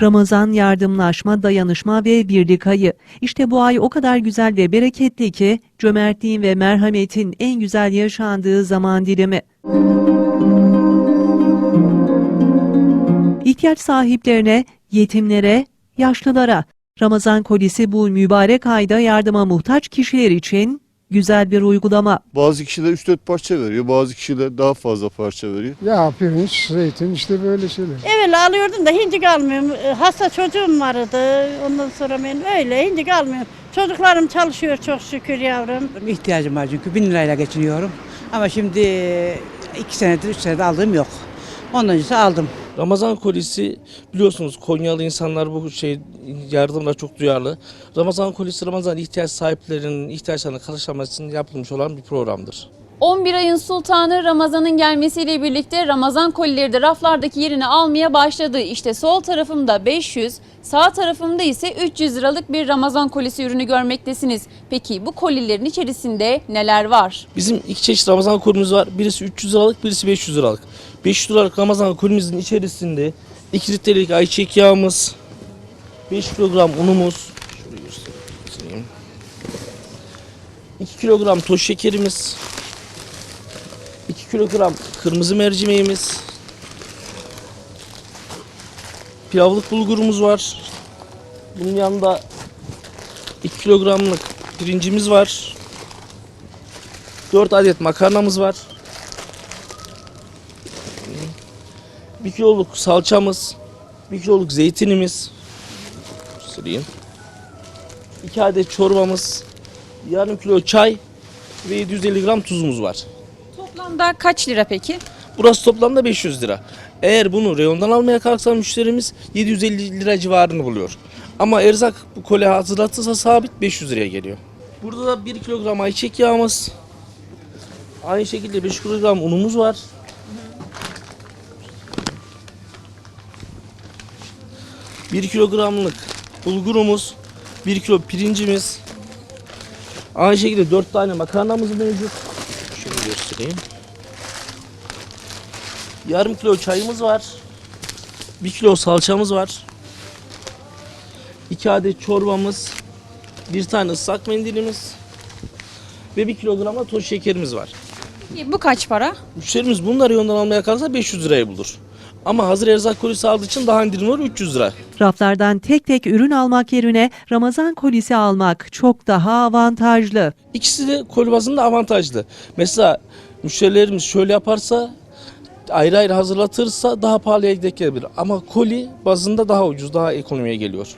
Ramazan yardımlaşma, dayanışma ve birlik ayı. İşte bu ay o kadar güzel ve bereketli ki cömertliğin ve merhametin en güzel yaşandığı zaman dilimi. İhtiyaç sahiplerine, yetimlere, yaşlılara. Ramazan kolisi bu mübarek ayda yardıma muhtaç kişiler için güzel bir uygulama. Bazı kişiler 3-4 parça veriyor, bazı kişiler daha fazla parça veriyor. Ya pirinç, zeytin işte böyle şeyler. Evvel alıyordum da hindi almıyorum. E, Hasta çocuğum vardı. Ondan sonra ben öyle hindi almıyorum. Çocuklarım çalışıyor çok şükür yavrum. İhtiyacım var çünkü bin lirayla geçiniyorum. Ama şimdi iki senedir, üç senedir aldığım yok. Önce aldım. Ramazan kolisi biliyorsunuz Konyalı insanlar bu şey yardımla çok duyarlı. Ramazan kolisi Ramazan ihtiyaç sahiplerinin ihtiyaçlarını karşılaması için yapılmış olan bir programdır. 11 ayın sultanı Ramazan'ın gelmesiyle birlikte Ramazan kolileri de raflardaki yerini almaya başladı. İşte sol tarafımda 500, sağ tarafımda ise 300 liralık bir Ramazan kolisi ürünü görmektesiniz. Peki bu kolilerin içerisinde neler var? Bizim iki çeşit Ramazan kolimiz var. Birisi 300 liralık, birisi 500 liralık. 500 liralık Ramazan kolimizin içerisinde 2 litrelik ayçiçek yağımız, 5 kilogram unumuz, şurayı göstereyim. 2 kilogram toz şekerimiz, 2 kilogram kırmızı mercimeğimiz, pilavlık bulgurumuz var. Bunun yanında 2 kilogramlık pirincimiz var. 4 adet makarnamız var. 1 kiloluk salçamız, 1 kiloluk zeytinimiz. Sırayım. 2 adet çorbamız, yarım kilo çay ve 750 gram tuzumuz var. Toplamda kaç lira peki? Burası toplamda 500 lira. Eğer bunu reyondan almaya kalksa müşterimiz 750 lira civarını buluyor. Ama erzak bu kole hazırlatırsa sabit 500 liraya geliyor. Burada da 1 kilogram ayçiçek yağımız. Aynı şekilde 5 kilogram unumuz var. Bir kilogramlık bulgurumuz, 1 kilo pirincimiz, aynı şekilde 4 tane makarnamız mevcut. Şunu göstereyim. Yarım kilo çayımız var. Bir kilo salçamız var. iki adet çorbamız. Bir tane ıslak mendilimiz. Ve bir kilogram da toz şekerimiz var. Bu kaç para? Müşterimiz bunları yoldan almaya kalksa 500 liraya bulur. Ama hazır erzak kolisi aldığı için daha indirim var 300 lira. Raflardan tek tek ürün almak yerine Ramazan kolisi almak çok daha avantajlı. İkisi de koli bazında avantajlı. Mesela müşterilerimiz şöyle yaparsa ayrı ayrı hazırlatırsa daha pahalıya gelebilir. Ama koli bazında daha ucuz, daha ekonomiye geliyor.